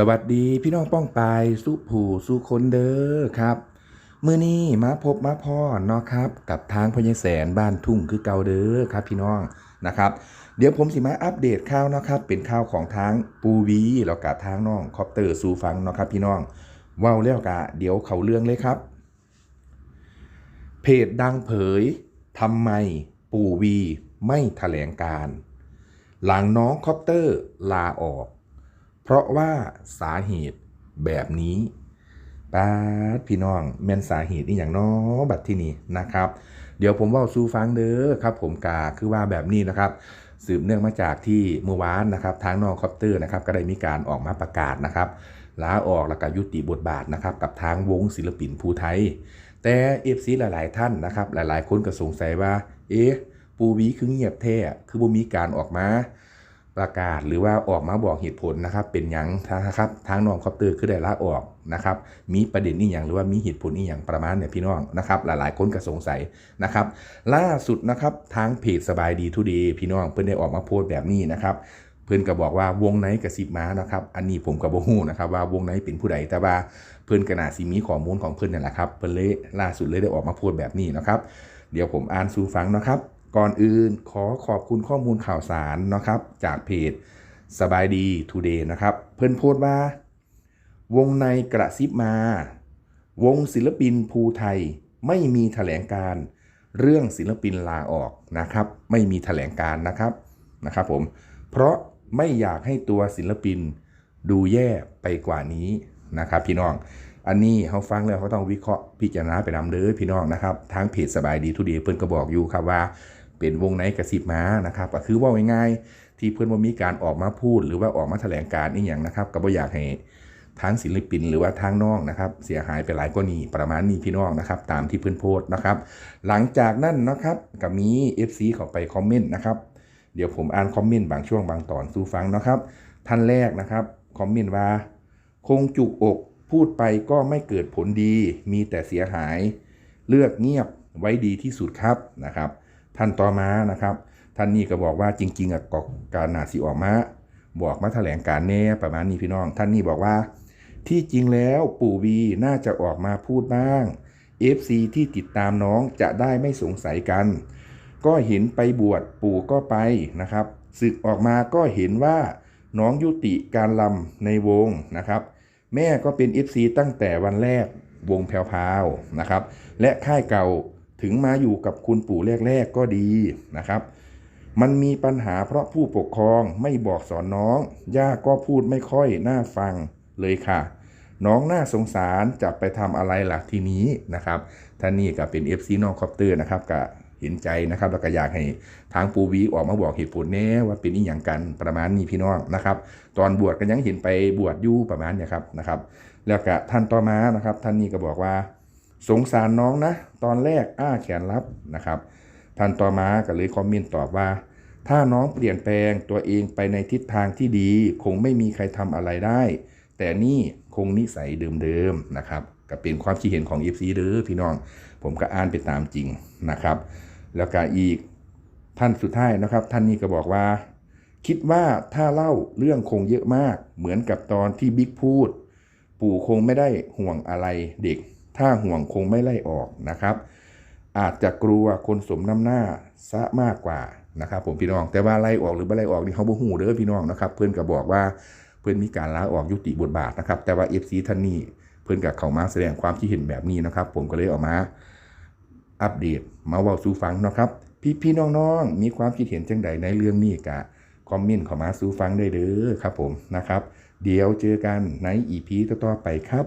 สวัสดีพี่น้องป้องปายสุผูสุคนเด้อครับมื้อนี้มาพบมาพ่อเนาะครับ กับทางพญแสนบ้านทุ่งคือเก่าเด้อครับ พี่น้องนะครับ เดี๋ยวผมสิมาอัปเดตข่าวเนาะครับ เป็นข่าวของทางปูวีแล้วกับทางน้องคอปเตอร์สูฟังเนาะครับพี่น้องว้าแล้วกะเดี๋ยวเขาเรื่องเลยครับ เพจดังเผยทำไมปูวีไม่แถลงการ หลังน้องคอปเตอร์ลาออก เพราะว่าสาเหตุแบบนี้ป้าดพี่น้องแม่นสาเหตุนี่อย่างน้อบัดที่นี่นะครับ เดี๋ยวผมว่าสู่ฟังเด้อครับ ผมกาคือว่าแบบนี้นะครับ สืบเนื่องมาจากที่เมื่อวานนะครับ ทางนอกคอปเตอร์นะครับ ก็ได้มีการออกมาประกาศนะครับลาออกแล้วก็ยุติบทบาทนะครับ กับทางวงศิลปินภูไทย แต่เอฟซีหลาย ๆ ท่านนะครับ หลาย ๆ คนก็สงสัยว่า เอ๊ะปูวีคือเงียบแท้คือบ่มีการออกมา ประกาศหรือว่าออกมาบอกเหตุผลนะครับเป็นหยังนะครับทางน้องคอปเตอร์คือได้ลาออกนะครับมีประเด็นนี่อย่างหรือว่ามีเหตุผลนี่อย่างประมาณเนี่ยพี่น้องนะครับหลายๆคนก็สงสัยนะครับล่าสุดนะครับทางเพจสบายดีทุดีพี่น้องเพิ่นได้ออกมาโพสต์แบบนี้นะครับเพิ่นก็บอกว่าวงไหนกระซิบม้านะครับ อันนี้ผมก็บ่ฮู้นะครับว่าวงไหนเป็นผู้ใดแต่ว่าเพิ่นก็น่าสิมีข้อมูลของเพิ่นนั่แหละครับเพิ่นเลยล่าสุดเลยได้ออกมาโพสต์แบบนี้นะครับ เดี๋ยวผมอ่านสู่ฟังนะครับ ก่อนอื่นขอขอบคุณข้อมูลข่าวสารนะครับ จากเพจสบายดีทูเดย์นะครับ เพิ่นโพสต์ว่า วงในกระซิบมา วงศิลปินภูไทยไม่มีแถลงการเรื่องศิลปินลาออกนะครับ ไม่มีแถลงการนะครับนะครับผมเพราะไม่อยากให้ตัวศิลปินดูแย่ไปกว่านี้นะครับ พี่น้อง อันนี้เขาฟังแล้วเขาต้องวิเคราะห์พิจารณาไปนำเด้อพี่น้องนะครับทางเพจสบายดีทุเดีเพิ่นก็บอกอยู่ครับว่า เป็นวงไหนกระซิบมานะครับก็คือว่าง่ายๆที่เพื่อนว่ามีการออกมาพูด หรือว่าออกมาแถลงการนี่อย่างนะครับก็บ่อยากให้ทางศิลปินหรือว่าทางน้องนะครับ เสียหายไปหลายกว่านี้ประมาณนี้พี่น้องนะครับ ตามที่เพื่อนโพสต์นะครับ หลังจากนั้นนะครับก็มี FC เข้าไปคอมเมนต์นะครับเดี๋ยวผมอ่านคอมเมนต์บางช่วงบางตอนสู่ฟังนะครับท่านแรกนะครับคอมเมนต์ว่าคงจุกอกพูดไปก็ไม่เกิดผลดี มีแต่เสียหาย เลือกเงียบไว้ดีที่สุดครับนะครับ ท่านต่อมานะครับ ท่านนี้ก็บอกว่าจริง ๆอะกการนาสีออกมาบอกมาแถลงการแน่ประมาณนี้พี่น้อง ท่านนี้บอกว่า ที่จริงแล้วปู่วีน่าจะออกมาพูดบ้าง FC ที่ติดตามน้องจะได้ไม่สงสัยกัน ก็เห็นไปบวชปู่ก็ไปนะครับศึกออกมาก็เห็นว่าน้องยุติการลำในวงนะครับ แม่ก็เป็น FC ตั้งแต่วันแรกวงแพรวๆนะครับ และค่ายเก่า ถึงมาอยู่กับคุณปู่แรกๆก็ดีนะครับ มันมีปัญหาเพราะผู้ปกครองไม่บอกสอนน้อง ย่าก็พูดไม่ค่อยน่าฟังเลยค่ะ น้องน่าสงสารจะไปทำอะไรล่ะทีนี้นะครับท่านนี่ก็เป็น FC น้องคอปเตอร์นะครับก็เห็นใจนะครับแล้วก็อยากให้ทางปูวีออกมาบอกเหตุผลแน่ว่าเป็นอีหยังกันประมาณนี้พี่น้องนะครับ ตอนบวชก็ยังเห็นไปบวชอยู่ประมาณเนี้ครับนะครับ แล้วก็ท่านต่อมานะครับ ท่านนี้ก็บอกว่า สงสารน้องนะ ตอนแรกอ้าแขนรับนะครับท่านต่อมาก็เลยคอมเมนต์ตอบว่า ถ้าน้องเปลี่ยนแปลงตัวเองไปในทิศทางที่ดี คงไม่มีใครทำอะไรได้ แต่นี่คงนิสัยเดิมๆนะครับก็เป็นความคิดเห็นของ FC เด้อพี่น้อง ผมก็อ่านไปตามจริงนะครับ แล้วก็อีกท่านสุดท้ายนะครับ ท่านนี้ก็บอกว่า คิดว่าถ้าเล่าเรื่องคงเยอะมาก เหมือนกับตอนที่บิ๊กพูด ปู่คงไม่ได้ห่วงอะไรเด็ก ถ้าห่วงคงไม่ไล่ออกนะครับ อาจจะกลัวคนสมน้ำหน้าซะมากกว่านะครับ ผมพี่น้องแต่ว่าไล่ออกหรือไม่ไล่ออกนี่เขาบ่ฮู้เด้อพี่น้องนะครับ เพื่อนก็บอกว่าเพื่อนมีการลาออกยุติบทบาทนะครับ แต่ว่า FC ท่านนี้เพื่อนกับเขามาแสดงความคิดเห็นแบบนี้นะครับ ผมก็เลยออกมาอัปเดตมาเว้าสู่ฟังนะครับ พี่พี่น้องๆมีความคิดเห็นจังใดในเรื่องนี้กะคอมเมนต์เข้ามาสู่ฟังได้เด้อครับผมนะครับ เดี๋ยวเจอกันในอีพีต่อๆไปครับ